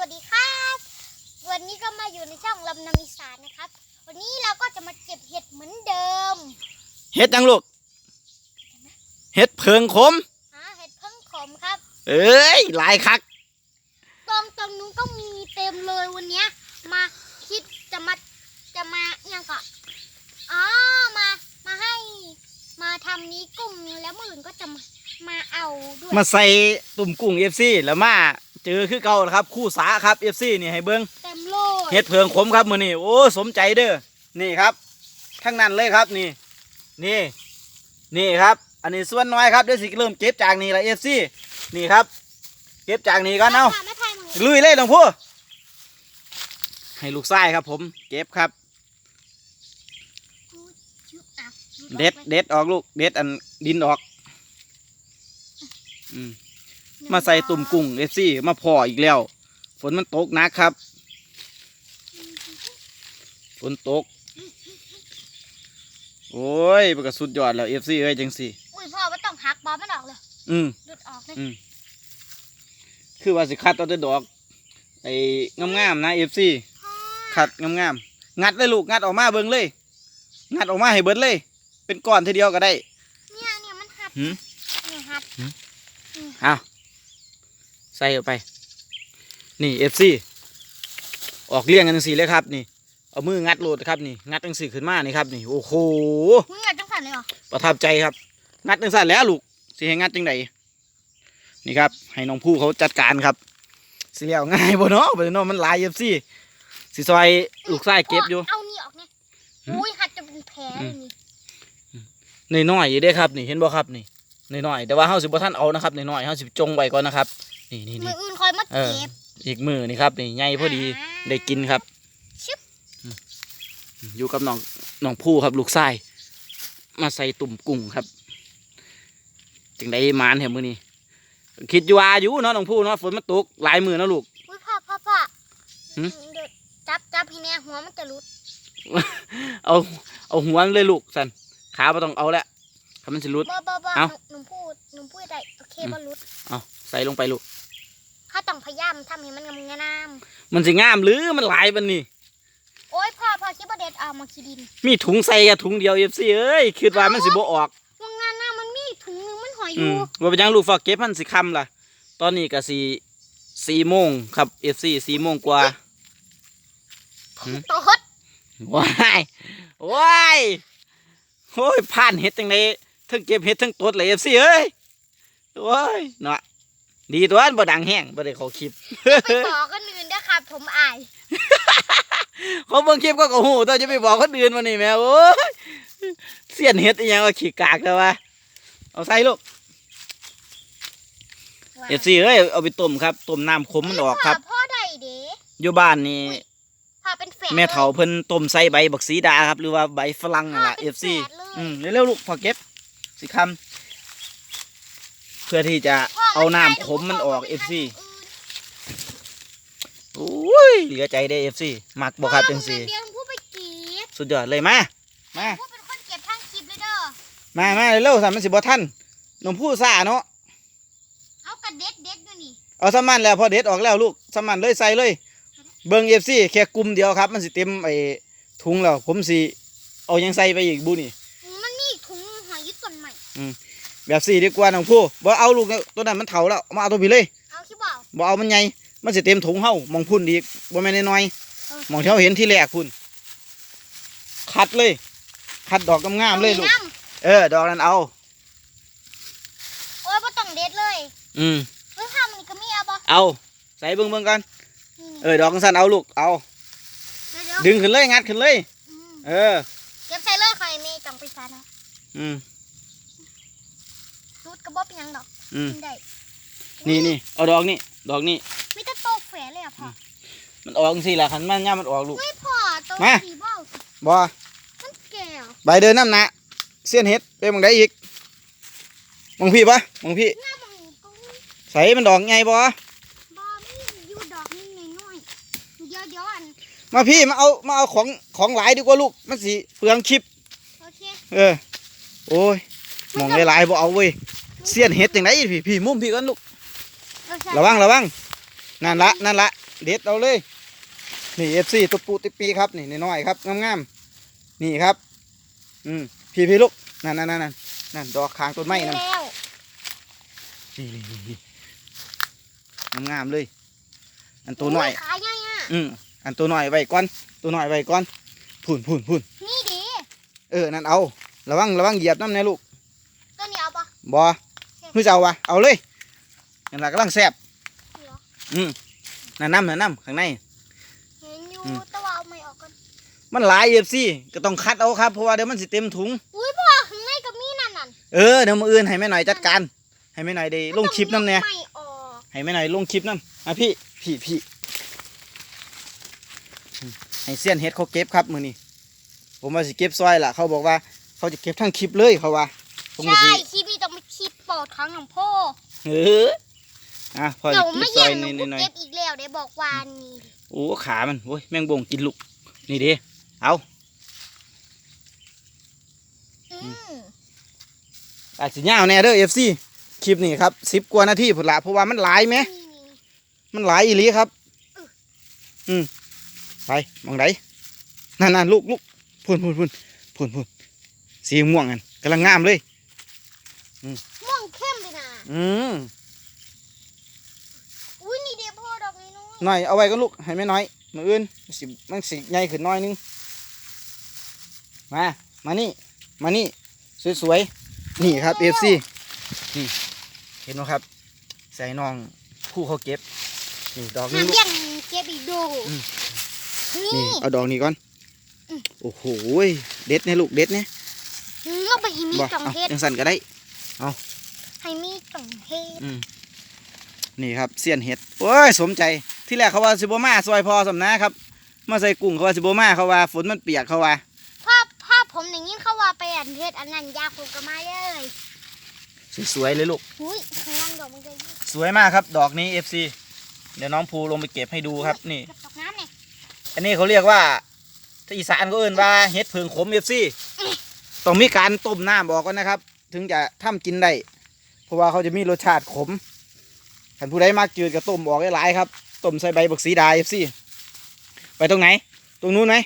วัสดีครับ วันนี้ก็มาอยู่ในช่องลำนำอีสานนะครับ วันนี้เราก็จะมาเก็บเห็ดเหมือนเดิมเฮ็ดจังลูกเฮ็ดเพิงขมหาเห็ดเพิ่งขมครับ เอ้ยหลายคัก ตรงตรงนู้นก็มีเต็มเลยวันเนี้ยมาคิดจะมาจะมายังก็อ๋อมามาให้มาทำนี้กุ้งแล้วมื่นก็จะมามาเอาด้วย มาใส่ตุ่มกุ้ง FC แล้วมา เจอคือเก่าแล้วครับ คู่สาครับ FC นี่ให้เบิ่งเต็มโลดเฮ็ดเพิงขมครับมื้อนี้โอ้สมใจเด้อนี่ครับทั้งนั้นเลยครับนี่ นี่ นี่ครับ อันนี้ส่วนน้อยครับเดี๋ยวสิเริ่มเก็บจากนี่ละ FC นี่ครับ เก็บจากนี่ก่อนเอาไม่ทายมึงลุยเลยหลวงพ่อให้ลูกไส้ครับ ผมเก็บครับชุบอะเด็ดเด็ดออกลูก เด็ดอันดินออก อืม มาใส่ตุ่มกุ้งเอฟซีมาพออีกแล้ว ฝนมันตกหนักครับ ฝนตก โอ้ยมันก็สุดยอดแล้วเอฟซีเอ้ยจังสิอุ้ยพ่อไม่ต้องหักบอลมันออกเลยอืมหลุดออกเลยอืมคือว่าสิคัดเอาแต่ดอกไอ้งามๆนะเอฟซีพ่อคัดงามๆงัดเลยลูกงัดออกมาเบิ่งเลย งัดออกมาให้เบิดเลย เป็นก้อนทีเดียวก็ได้ เนี่ยเนี่ยมันหัดหืม เนี่ยหัดเอา ใส่เข้าไป นี่เอฟซีออกเลี้ยงกันจังสี่เลยครับนี่ เอามืองัดโหลดครับนี่ งัดจังสี่ขึ้นมานี่ครับนี่ โอ้โห มึงอยากจังสันเลยเหรอประทับใจครับ งัดจังสั่นแล้วลูกสิให้งัดจังไดนี่ครับ ให้น้องผู้เขาจัดการครับ สิเลี้ยวง่ายบ่เนาะบ่เนาะมันหลายเอฟซีสิซอยลูกไส้เก็บอยู่ เอานี่ออกเนี่ยหืมอุ้ยหัดจะเป็นแผลเลยนี่น้อยๆอยู่เด้ครับนี่เห็นบ่ครับนี่น้อยๆแต่ว่าเฮาสิบ่ทันเอานะครับน้อยๆเฮาสิจงไว้ก่อนนะครับ นี่นี่มืนี่ออื่นคอยมาเออเก็บ อีกมือนี่ครับนี่ใหญ่พอดีได้กินครับ ชึบอืมอยู่กับน้องน้องผู้ครับลูกไส้มาใส่ตุ่มกุ้งครับจึงได้หมานแถวมือนี้คิดอยู่ว่าอยู่เนาะน้องผู้เนาะฝนมันตกหลายมือเนาะลูก อุ้ยพ่อพ่อพ่อหืม เดี๋ยวจับจับให้แน่หัวมันจะหลุดเอาเอาหัวมันเลยลูกสันขาไม่ต้องเอาแล้วถ้ามันสิรุด บ่บ่บ่เอ้า หนูพูดหนูพูดได้โอเคบ่หลุดเอาใส่ลงไปลูก ข้าต้องพยายามทำให้มันงามงามมันสิงามหรือมันหลายปันนี่ โอ้ยพ่อพ่อคิดว่าเด็ดเอามาขี้ดินมีถุงใส่กับถุงเดียวเอฟซีเอ้ยคิดว่ามันสิบ่ออกวงงานหน้ามันมีถุงหนึงมันหอยออืยู่มว่าเป็นหยังลูกฝากเก็บพันสิคำล่ะ ตอนนี้ก็สี่สี่โมงครับเอฟซีสี่โมงกว่าหืมโตดว้ายว้ายโอ้ยผ่านเห็ดจังไดทั้งเก็บเห็ดทั้งตดเลยเอฟซีเอ้ยโอ้ยเนาะ ดีตัวอันบ่ดังแห้งบ่ได้เขาคลิป ไปบอกกันอื่นด้วยครับ ผมอายเขาเบิ่งคลิปก็โอ้โหตัวจะไปบอกคนอื่นวันนี้แม่โอ้ยเสียนเห็ดอีหยังว่าขี้กากแต่ว่าเอาใส่ลูกเอฟซีเอ้ยเอาไปต้มครับต้มน้ำขมมันออกครับพ่อได้เด้อยู่บ้านนี่พ่อเป็นแฝดแม่เฒ่าเพิ่นต้มใส่ใบบักสีดาครับ หรือว่าใบฝรั่งนั่นล่ะอ่าเอเป็นฟซีแฝดเลยอืมเร็วๆลูกพอเก็บสิคำ เพื่อที่จะพ่เอาไม่น้ำได้ขมมันออกพ่เอฟซีไม่ได้โอ้ยเหลือใจได้เอฟซีมักบ่ครับจังซี่พ่อผมเลี้ยงผู้ไปเก็บสุดยอดเลยมามาผู้เป็นคนเก็บทั้งคลิปเลยเด้อมามาเร็วๆสันมันสิบ่ทันนมผู้ซ่าเนาะเอากระเด็ดเด็ดด้วยนี่เอาสมันแล้วพอเด็ดออกแล้วลูกสมันเลยใส่เลยเบิ่งเอฟซีแค่กลุ่มเดียวครับ มันสิเต็มไอ้ถุงแล้วผมสิเอาหยังใส่ไปอีกบุนี่มันมีถุงหอยยึดต้นใหม่ แบบสี่ดีกว่าน้องผู้บ่เอาลูกตัวนั้นมันเฒ่าแล้วเอามาเอาตัวพี่เลยเอาคิดบอกบ่เอามันใหญ่มันสิเต็มถุงเฮามองพุ่นอีกบ่แม่นน้อยเออๆมองที่เราเห็นที่แรกพุ่นคัดเลย คัดดอกงามๆเลยลูกอาน้เออ ดอกนั้นเอาำโอ้ยบ่ต้องเด็ดเลย อืมเฮ้ยข้ามันก็มีเอาบ่เอาใส่เบิ่งเบิ่งกันนี่เออดอกสั้นเอาลูกเอาเดี๋ยวดึงขึ้นเลยงัดขึ้นเลยๆอืมเออเก็บใส่เลยใครมีจังไปซานะอืมรูด กระบอกเป็นหยังดอกอืมกินได้นี่นี่เอาดอกนี่ดอกนี่มีแต่โตแฝดเลยอะพ่อมันออกจังซี่แหละคันมันย่ามันออกลูกไม่พ่อโตมา สีบ้าบ่มันแก่อะใบเดินน้ำหนะเสี้ยนเห็ดไปมองได้อีกมองพี่ปะมองพี่หน้ามันก็ใส่มันดอกไงบ่บอมีอยู่ดอกนึงน้อยๆเดี๋ยวเดี๋ยวอันมาพี่มาเอามาเอาของของหลายดีกว่าลูกมันสิเปลืองคลิป โอเค เออ โอ้ยมองหลายๆบ่เอาเว้ย เสี้ยนเห็ดจังไดพี่พี่มุมพี่ก่อนลูกโอเคระวังระวังนั่นละนั่นละเด็ดเอาเลยนี่เอฟซีตุ๊ปูติปีครับนี่น้อยๆครับงามๆนี่ครับ อืมพี่พี่ลูกนั่นนั่นนั่นนั่นดอกคางต้นไม้นั่นแล้วนี่นี่นี่นี่งามๆเลย อันตัวน้อยขายง่ายอะอืมอันตัวน้อยไว้ก่อน ตัวน้อยไว้ก่อนพุ่นพุ่นพุ่นนี่ดิเออนั่นเอา ระวังระวังเหยียบน้ำแน่ลูกตัวนี้เอาปะบอ มือจะเอาวะเอาเลยนั่นละกำลังแซ่บเหรออืมนั่นน้ำนั่นน้ำข้างใน เห็นอยู่อืม แต่ว่าเอาไม่ออกกันมันหลายเอฟซีก็ต้องคัดเอาครับเพราะว่าเดี๋ยวมันสิเต็มถุง อุ้ยพ่อข้างในก็มีนั่นน่ะเออเดี๋ยวมืออื่นให้แม่หน่อยจัดการ ให้แม่หน่อยได้ลงคลิปน้ำเนี่ยไม่ออกให้แม่หน่อยลงคลิปน้ำอะพี่พี่พี่อืมให้เสี้ยนเฮ็ดเขาเก็บครับมือนี้ผมว่าสิเก็บซอยล่ะเขาบอกว่าเขาจะเก็บทั้งคลิปเลยเขาว่าผมก็ใช่สิ คลิปนี้ต้ องไปคลิปโปรดครั้งของพ่อเอออะพอเดี๋ยวเก็ไม่บซแย่อยงหนูนิดหน่อยเก็บอีกแล้วได้บอกว่านี่โอ้ขามันโอ้ยแมงบงกินลูกนี่เด้เอาอืมอาจสิยาวแน่เด้อเอฟซีคลิปนี้ครับสิบกว่านาทีผุดละเพราะว่ามันหลายไหม นี่นี่มันหลายอีหลีครับ อืมไปมองไหนนั่นนั่นลูกลูกพุ่นพุ่นพุ่นพุ่นพุ่นสีม่วงกันกำลังงามเลย ม่วงเข้มเลยนะอืมอุ้ยนี่เดี๋ยวพ่อดอกนี้นู้นหน่อยเอาไว้ก็ลูกให้แม่น้อยมืออื่นมันสิมันสิใหญ่ขึ้นหน้อยนึงมามานี่มานี่สวยๆนี่ครับเอฟซีนี่เห็นไหมครับ ใส่น้องผู้เขาเก็บนี่ดอกนึห้างมลูกเลี้ยงเก็บอีกดูอืมนี่นี่เอาดอกนี้ก่อนอืมโอ้โหยเด็ดเนี่ยลูกเด็ดเนี่ยเอาไปให้มีบ่กล่องเอาเทศยังสั่นก็ได้ ให้มีกล่องเทศอืมนี่ครับเสี้ยนเห็ดโอ้ยสมใจที่แรกเขาว่าซิโบมาซอยพอสำนะครับมาใส่กุ้งเขาว่าซิโบมาเขาว่าฝนมันเปียกเขาว่าพ่อพ่อผมอย่างนี้เขาว่าไปอันเทศอันนั้นยาผมก็มาเลยสวยๆเลยลูกอุ้ยข้างล่างดอกมันจะยิ่งสวยมากครับ ดอกนี้ FC เดี๋ยวน้องภูลงไปเก็บให้ดูครับนี่กับดอกน้ำเนี่ยอันนี้เขาเรียกว่าถ้าอีสานเขาเอื่นว่าเห็ดเพิงขม FC ต้องมีการต้มน้ำบอกก่อนนะครับ ถึงจะทำกินได้เพราะว่าเขาจะมีรสชาติขมถ้าผู้ใดมากจืดก็ต้มออกได้หลายครับต้มใส่ใบบักสีดา FC ไปตรงไหน ตรงนู้นไหม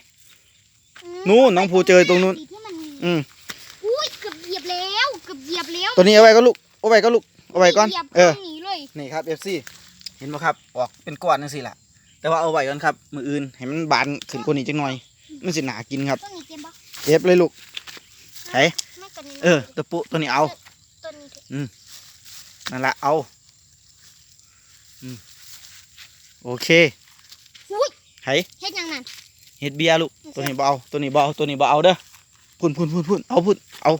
นู่นน้องภูเจอตรงนู้นที่มันมีอืมอุ้ยเกือบเหยียบแล้วเกือบเหยียบแล้วตัวนี้เอาไว้ก็ลูกเอาไว้ก็ลูกเอาไว้ก่อนเหยียบเออข้างนี้เลยนี่ครับ FC เห็นไหมครับออกเป็นก้อนนั่นสิล่ะแต่ว่าเอาไว้ก่อนครับ มืออื่นให้มันบานขึ้นกว่านี้จังหน่อย มันสิหนากินครับต้นนี้เจ็บปะเก็บเลยลูกไหน ไม่กันนี้เออตะปุตัวนี้เอาต้นนี้เถอะนั่นละเอาอืมโอเคอุ้ยไถเฮ็ดยังนั่นเฮ็ดเบียร์ลูกตัวนี้บ่เอาตัวนี้บ่เอาตัวนี้บ่เอาเด้อพุ่นพุ่นพุ่นพุ่นเอาพุ่นเอา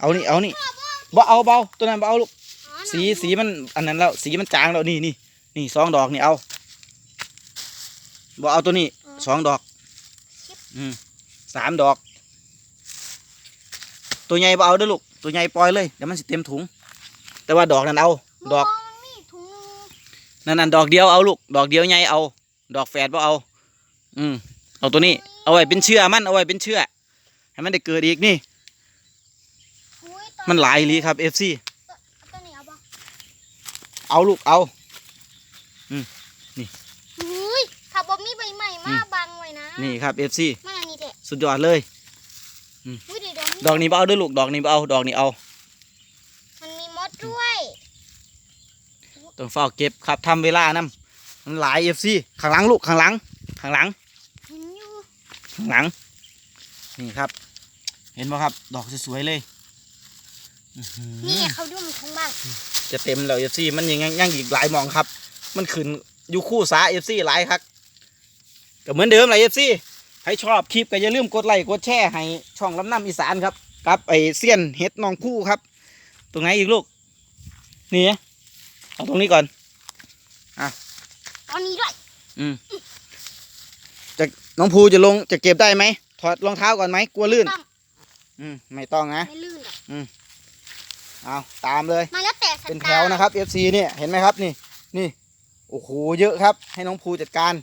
เอานี่เอานี่บ่เอาเบาตัวนั้นบ่เอาลูกอ๋อสีสีมันอันนั้นแล้วสีมันจางแล้วนี่นี่นี่สองดอกนี่เอาบ่เอาตัวนี้สองดอก อืมสามดอก ตัวใหญ่บ่เอาเด้อลูกตัวใหญ่ปล่อยเลยเดี๋ยวมันสิเต็มถุง แต่ว่าดอกนั้นเอา ดอกมองนี่ถุงมือนั่นนั่นดอกเดียวเอาลูกดอกเดียวใหญ่เอา ดอกแฝดบ่เอา อืมเอาตัวนี้ เอาไว้เป็นเชื่อมันเอาไว้เป็นเชื่อให้มันได้เกิดอีกนี่อุ้ยตอมันหลายอีหลีครับเอฟซีต้นนี้เอาปะเอาลูกเอาอุ้ยถ้าบ่มีใบใหม่มาบังไว้นะนี่ครับเอฟซีมันอันนี้เด็สุดยอดเลยอุ้ยเดี๋ยวเดี๋ยวดอกนี้บ่เอาเด้วยลูกดอกนี้บ่เอาดอกนี้เอา มันมีมดด้วยต้องเฝ้าเก็บครับทำเวลานํมันหลายเอฟซีข้างหลังลูกข้างหลัง ข้างหลังเห็นอยู่ข้างหลัง นี่ครับ เห็นไหมครับ ดอกสวยๆเลยอื้อหือนี่เขาดุมทั้งบ้านจะเต็มแล้วเอฟซีมันยังยังอีกหลายหมองครับ มันขึ้นอยู่คู่สาเอฟซีหลายครับก็เหมือนเดิมเลยเอฟซีใครชอบคลิปก็อย่าลืมกดไลค์กดแชร์ให้ช่องลำน้ำอีสานครับกับไอเซียนเฮ็ดน้องคู่ครับ ตรงไหนอีกลูก นี่เอาตรงนี้ก่อนตอนนี้ด้วยอืมจะน้องภูจะลงจะเก็บได้ไหมถอดรองเท้าก่อนไหมกลัวลื่นต้องอืมไม่ต้องนะไม่ลื่นหรอกเอาตามเลยมาแล้วแต่สตาเป็นแถวนะครับ FC เนี่ยเห็นไหมครับนี่ นี่โอ้โหเยอะครับ ให้น้องภูจัดการ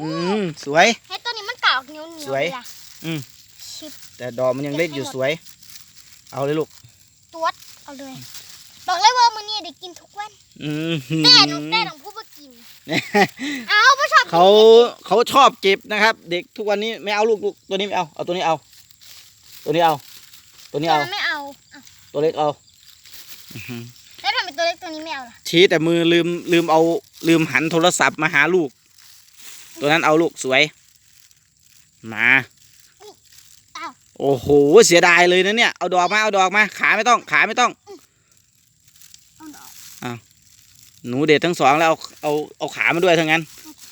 อืมสวยเฮ้ยตั วนี้มันเก่าเหนียวเหนียวสวย ล่ะอืมชิบแต่ดอกมันยังเล็กอยู่สวย เอาเลยลูก ตัวดเอาเลย บอกเลยว่ามื้อนี้ได้กินทุกวันอืมแต่หนูแต่หนูพูดว่ากิน เอาไม่ชอบเขาเขาชอบเก็บนะครับ เด็กทุกวันนี้ไม่เอาลูกลูกตัวนี้ไม่เอาเอาตัวนี้เอา ตัวนี้เอา ตัวนี้เอาไม่เอาเอาตัวเล็กเอาอื้อหือแล้วทำไมตัวเล็กตัวนี้ไม่เอาล่ะชี้แต่มือลืมลืมเอาลืมหันโทรศัพท์มาหาลูก ตัวนั้นเอาลูกสวย มาอ้าวโอ้โหเสียดายเลยนะเนี่ยเอาดอกมาเอาดอกมาขาไม่ต้องขาไม่ต้องเอาดอกหนูเด็ดทั้งสองแล้วเอาเอาเอาขามาด้วยทั้งนั้น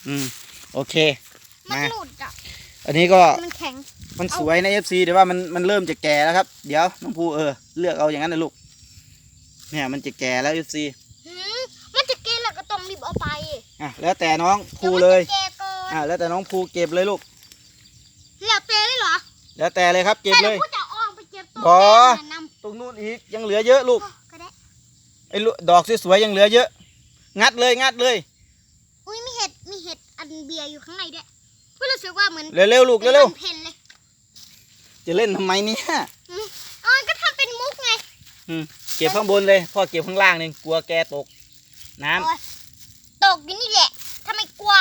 อืมโอเคมันมาหลุดอะอันนี้ก็มันแข็งมันสวยใน FC แต่ว่ามันมันเริ่มจะแก่แล้วครับ เดี๋ยวน้องภูเออเลือกเอาอย่างนั้นนะลูกเนี่ยมันจะแก่แล้ว FC หืมมันจะกินแล้วก็ต้องรีบเอาไปอะแล้วแต่น้องดี๋ภูวมันเลยจะแก่ก่อนอะแล้วแต่น้องภูเก็บเลยลูก แล้วเตะเลยเหรอ แล้วแต่เลยครับเก็บแต่เลเดี๋ยวยกูจะอ้อมไปเก็บตัวบ่แม่น่ะนตรงนู้นอีกยังเหลือเยอะลูกำก็ได้ ไอ้ลูกดอกสวยๆยังเหลือเยอะ งัดเลยงัดเลย อุ้ยมีเห็ดมีเห็ดอันเบียร์อยู่ข้างในด้วยกูรู้สึกว่าเหมือนเร็วๆลูกเป็นเร็วมันเพนเลยๆจะเล่นทำไมเนี่ยอืมอ๋อก็ทำเป็นมุกไงเก็บข้างบนเลยพ่อเก็บข้างล่างนี่กลัวแกตก น้ำ โอ๊ยตกอยู่นี่แหละทำไมกลัว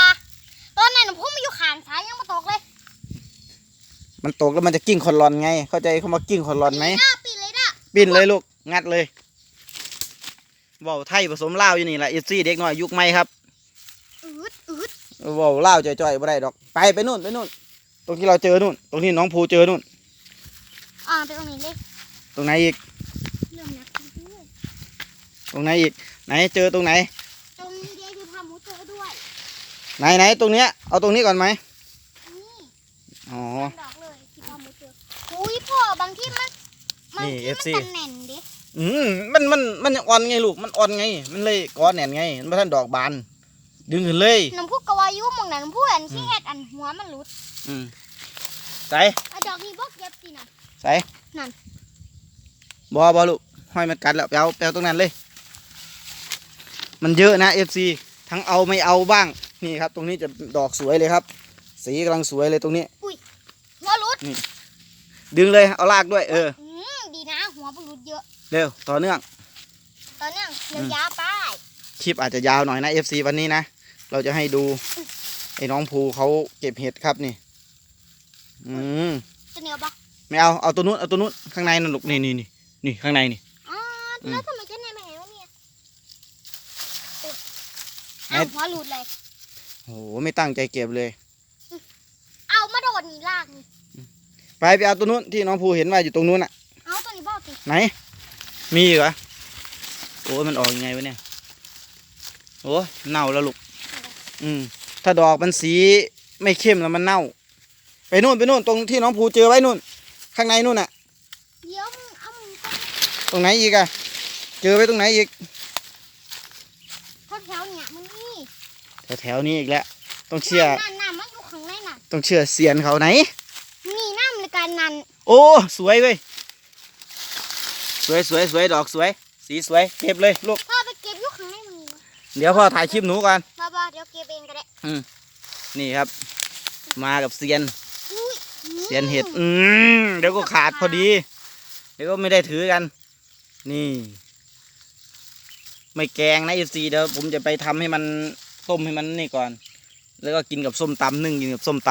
ตอนนั้นหนูพุ่งมาอยู่ขางซ้ายยังมาตกเลย มันตกแล้วมันจะกิ้งคอนรอนไง เข้าใจเขามากิ้งคอนรอนไหมหน้าปีเลยน่ะปิ้นเลยลูก งัดเลยเว่าวไทยผสมลาวอยู่นี่แหละอีซี่เด็กน้อยยุคใหม่ครับอืดอืดเว่าวลาวจ่อยๆไม่ได้ดอก ไปไปนู่นไปนู่น ตรงที่เราเจอนู่น ตรงที่น้องภูเจอนู่น อ่าไปตรงนี้เลยตรงไหนอีกเริ่มนักด้วยตรงไหนอีก ไหนเจอตรงไหน ตรงนี้เดียวคือพาหมูเจอด้วย ไหนไหนตรงเนี้ย เอาตรงนี้ก่อนไหมนี่อ๋อ ดอกเลยที่พาหมูเจออุ้ยพ่อบางที่มัน บางนี่ที่มัน FC ตันแหน่นดิอืมมันมันมันยังอ่อนไงลูกมันอ่อนไง มันเลยก้อนแหน่นไงมันไม่ทันดอกบาน ดึงขึ้นเลยน้ำพุกกวายุหมองไหนน้ำพุอันที่เห็ดอันหัวมันหลุดอืมใส่อะดอกนี้บอกเก็บสินะใส่นั่น บอบอลูกห้อยมันกัดแล้วไปเอาไปเอาตรงนั้นเลย มันเยอะนะ FC ทั้งเอาไม่เอาบ้าง นี่ครับ ตรงนี้จะดอกสวยเลยครับ สีกำลังสวยเลยตรงนี้ หัวหลุดดึงเลยเอาลากด้วยเอออืมดีนะ หัวมันหลุด เยอะเร็วต่อเนื่อง ตอนเนี้ยเดี๋ยวยาวไปคลิปอาจจะยาวหน่อยนะ FC วันนี้นะ เราจะให้ดู ไอ้น้องภูเขาเก็บเห็ดครับนี่ อืม จะเหนียวปะไม่เอา เอาตัวนู้น เอาตัวนู้น ข้างในนั่นลูกนี่นี่นี่นี่ข้างในนี่ อ๋ออืมแล้วทำไมจะเหนียวไม่เห็นวะเนี่ยอุ๊ยไหนเอาหัวหลุดเลยโอ้โห ไม่ตั้งใจเก็บเลย เอามาโดดหนีลากนี่ไปไปเอาตัวนู้นที่น้องภูเห็นว่าอยู่ตรงนู้นอะ เอาตัวนี้บอกสิไหน มีอีกเหรอโอ้ยมันออกยังไงวะเนี่ยโอ้ยเน่าแล้วลูกอืมถ้าดอกมันสีไม่เข้มแล้วมันเน่า ไปนู่นไปนู่นตรงที่น้องภูเจอไว้นู่น ข้างในนู่นน่ะเดี๋ยวมึงเอามึงไปตรงไหนอีกอะเจอไว้ตรงไหนอีกแถวๆเนี่ยมึงนี่แถวๆนี้อีกแล้วต้องเชื่อนั่นน่ะมันอยู่ข้างในน่ะต้องเชื่อเสียนเขาไหน นี่น้ำเลยการนั่นโอ้ สวยเว้ย สวยสวยสวยดอกสวย สีสวยเก็บเลยลูกพ่อไปเก็บอยู่ข้างในมึงนี่วะเดี๋ยวพ่อถ่ายคลิปหนูก่อนบ้าบ้าเดี๋ยวเก็บเองก็ได้นี่ครับ มากับเซียนอุ้ยเสียนเห็ดอืมเดี๋ยวก็ขาดพอดี เดี๋ยวก็ไม่ได้ถือกัน นี่ ไม่แกงนะเอฟซีเดี๋ยวผมจะไปทำให้มันต้มให้มันนี่ก่อน แล้วก็กินกับส้มตำนึ่งกินกับส้มต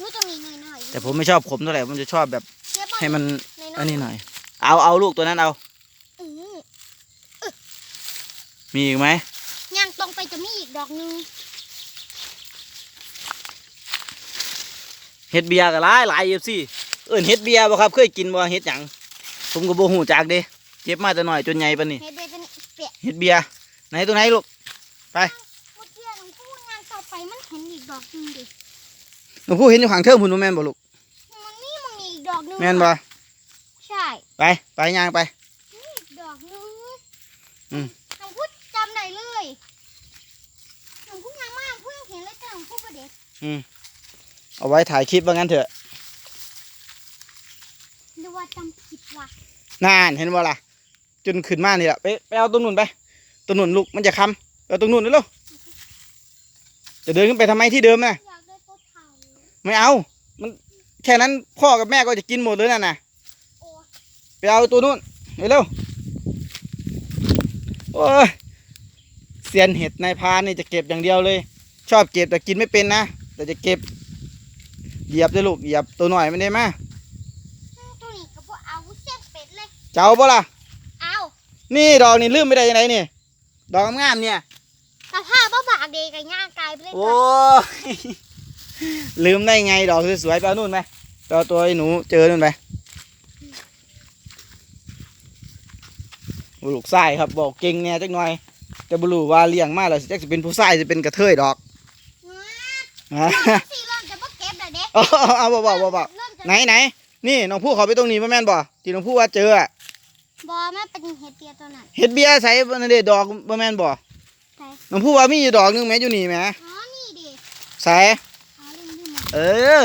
อุ้ยตรงนี้หน่อยำแต่ผมไม่ชอบขมเท่าไหร่ผมจะชอบแบบๆเก็บบ่ให้มันหน่อยๆอันนี้หน่อย เอาเอาลูกตัวนั้นเอาอืมมีอีกไหมย่างตรงไปจะมีอีกดอกหนึงเห็ดเบียร์กับหลายหลายเอฟซีเอิ้นเห็ดเบียร์บ่ครับ เคยกินบ่เห็ดหยังผมก็บ่หูจักเด้เจ็บมาแต่น้อยจนใหญ่ปานนี้เฮ็ดเบเป็นเปียกเห็ดเบียร์ไหนตัวไหนลูกเมื่อกี้หลวงพูดงานต่อไปมันเห็นอีกดอกหนึงดิหลวงพ่อเห็นอยู่ข้างเทิงพุ่นบ่แม่นบ่ลูกมันนี่มันมีอีกดอกหนึงแม่นบ่ ใช่ไปไปย่างไปนี่อีกดอกหนึงอืมหลวงพูดจำได้เลยหลวงพูดงานมากหลวงพูดเห็นเลยแต่หลวงพูดประเด็กเอาไว้ถ่ายคลิปว่างั้นเถอะหรือว่าจำผิดว่ะนานเห็นบ่ล่ะจนขึ้นมานี่แหละไปไปเอาตรงนู้นไปตรงนู้นลูกมันจะค้ำเอาตรงนู้นเร็วๆจะเดินขึ้นไปทำไมที่เดิมนะอยากได้ตัวเทาไม่เอา มันแค่นั้นพ่อกับแม่ก็จะกินหมดเลยน่ะนะโอ้ ไปเอาตัวนู้นเร็วๆโอ้ยเซียนเห็ดนายพรานนี่จะเก็บอย่างเดียวเลย ชอบเก็บแต่กินไม่เป็นนะ แต่จะเก็บ เหยียบเลยลูกเหยียบตัวหน่อยไม่ได้มาตัวนี้ก็บ่เอาเส้นเป็ดเลยเจ้าปะล่ะเอานี่ดอกนี่ลืมไม่ได้ยังไงนี่ดอกงามๆเนี่ยกระผ้าบ่บากเดกับย่างกายไปเลยโอ้ยลืมได้ไงดอกสวยๆไปเอานู่นไปไปเอาตัวไอ้หนูเจอนู่นไป บุลูกไส้ครับบอกเก่งเนี่ยจักหน่อยแต่บุรูว่าเลี้ยงมาแล้วสิจักจะเป็นผู้ชายจะเป็นกระเทยดอกว้าฮะสี่เริ่มจะบ่เก็บแล้วเด้เอาเอาเอาบ่บ่บ่บ่เริ่มจะไหนไหนนี่น้องผู้เขาไปตรงนี้บ่แม่นบ่ที่น้องผู้ว่าเจออะบ่แม่เป็นเห็ดเตียตัวนั้นเฮ็ดเบียร์ใส่นั่นเด้ดอกบ่แม่นบ่ใส่น้องผู้ว่ามีอยู่ดอกหนึงแหม่อยู่นี่แหมอ๋อนี่ดิใส่อ๋อลืมลืมหมดเออ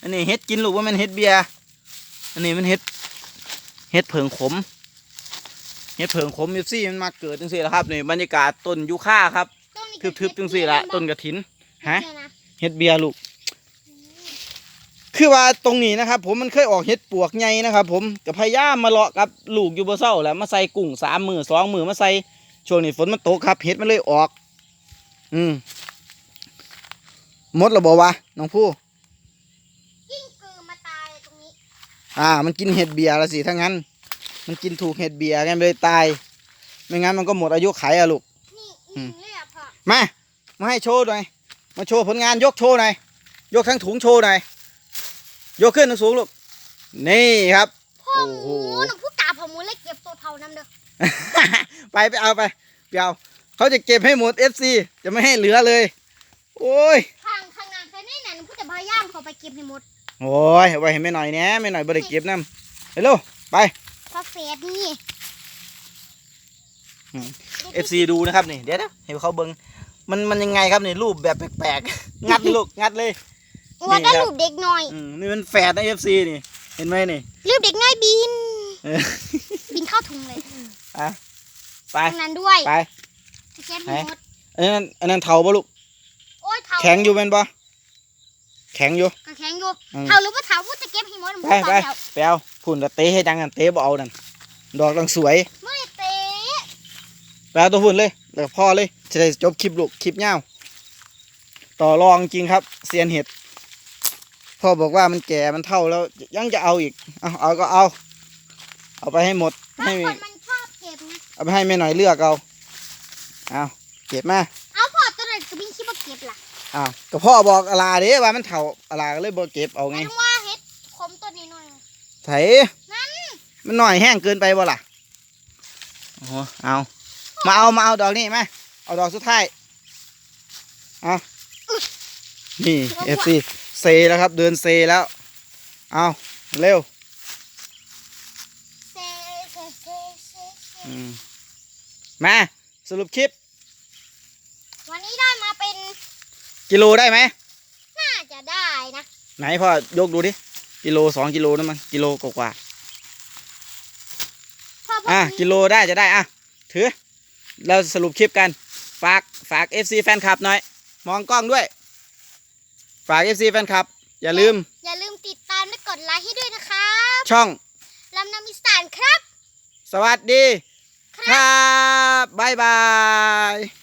อันนี้เฮ็ดกินลูกว่ามันเฮ็ดเบียร์อันนี้มันเฮ็ดเฮ็ดเผิงขม เฮ็ดเผิงขมยูซี่มันมาเกิดจังซี่แหละครับนี่บรรยากาศต้นยูคาครับต้นนี้ก็ทึบๆจังซี่ละต้นกระถินฮะเดี๋ยวนะเฮ็ดเบียร์ลูกคือว่าตรงนี้นะครับ ผมมันเคยออกเฮ็ดปวกใหญ่นะครับ ผมก็พยายามมาเลาะกับลูกอยู่บ่เศร้าแหละมาใส่กุ้งสามมือสองมือมาใส่ช่วงนี้ฝนมันตกครับเฮ็ดมันเลยออก อืมหมดแล้วบ่วะน้องผู้กิ้งกือมาตายตรงนี้ อ่า มันกินเห็ดเบียร์ละสิถ้างั้น มันกินถูกเห็ดเบียร์ไงมันเลยตาย ไม่งั้นมันก็หมดอายุไขอะลูก นี่อืนี่มเลยอะพ่อมา มาให้โชว์หน่อย มาโชว์ผลงานยกโชว์หน่อย ยกทั้งถุงโชว์หน่อย ยกขึ้นสูงๆลูก นี่ครับ พ่อโอ้หโห มูหนูพูดกาพ่อหมูเลยเก็บตัวเท่านั้นเด้อไปไปเอาไปไปเอาเขาจะเก็บให้หมด FC จะไม่ให้เหลือเลย โอ้ย ข้างข้างหน้าเคยแน่นหนูพูดจะพยายามเขาไปเก็บให้หมด โอ้ยเอาไว้ให้แม่หน่อยแหน่แม่หน่อยบ่ได้เก็บน้ำเร็วไป เพราะเฟสนี่อืม FC ดูนะครับนี่เดี๋ยวนะให้เขาเบิ้งมันมันยังไงครับนี่รูปแบบแปลกๆงัดเลยลูกงัดเลยว่าได้นี่ครับรูปเด็กน้อยอืมนี่มันแฝดนะ FC นี่ เห็นไหมนี่รูปเด็กน้อยบินเออบินเข้าถุงเลยอะไปตรงนั้นด้วยไปไปเก็บให้หมดอันนั้นอันนั้นเทาปะลูกโอ้ยเท่าแข็งอยู่เป็นปะแข็งอยู่ก็แข็งอยู่อืมเท่าหรือว่าเท่าพูดจะเก็บให้หมดหนูไปพูดไปแล้วไปเอา พุ่นละเตะให้ดังกันเตะบ่เอานั่นดอกตังสวยไม่เตะไปเอาตัวพุ่นเลยแล้วก็พ่อเลยจะได้จบคลิปลูกคลิปยาวต่อรองจริงครับเซียนเห็ดพ่อบอกว่ามันแก่มันเท่าแล้วยังจะเอาอีกเอาเอาก็เอา เอาไปให้หมดบางให้คนมันชอบเก็บนะเอาไปให้แม่หน่อยเลือกเอาเอาเก็บมาเอาพอตัวไหนก็บินคิดว่าเก็บล่ะอ้าวก็พ่อบอกอาลาเด้ว่ามันเถ่าอาลาก็เลยบอกเก็บเอาไง ไถมันหน่อยแห้งเกินไปบ่ล่ะโอ้โหเอามาเอามาเอาดอกนี้มาเอาดอกสุดท้ายเอานี่เอฟซีเซแล้วครับ เดินเซแล้ว เอาเร็วเซเซเซเซเซอืมมาสรุปคลิป วันนี้ได้มาเป็น กิโลได้ไหมน่าจะได้นะ ไหนพ่อยกดูดิ กิโลสองกิโลนั่นมั้งกิโลกว่าๆพ่อพวกอะนี้กิโลได้จะได้อะถือ เราสรุปคลิปกัน ฝากฝาก FC แฟนคลับหน่อย มองกล้องด้วย ฝาก FC แฟนคลับ อย่าลืม อย่าลืมติดตามและกดไลค์ให้ด้วยนะครับ ช่องลำน้ำมิสานครับ สวัสดี ครับ บ๊ายบาย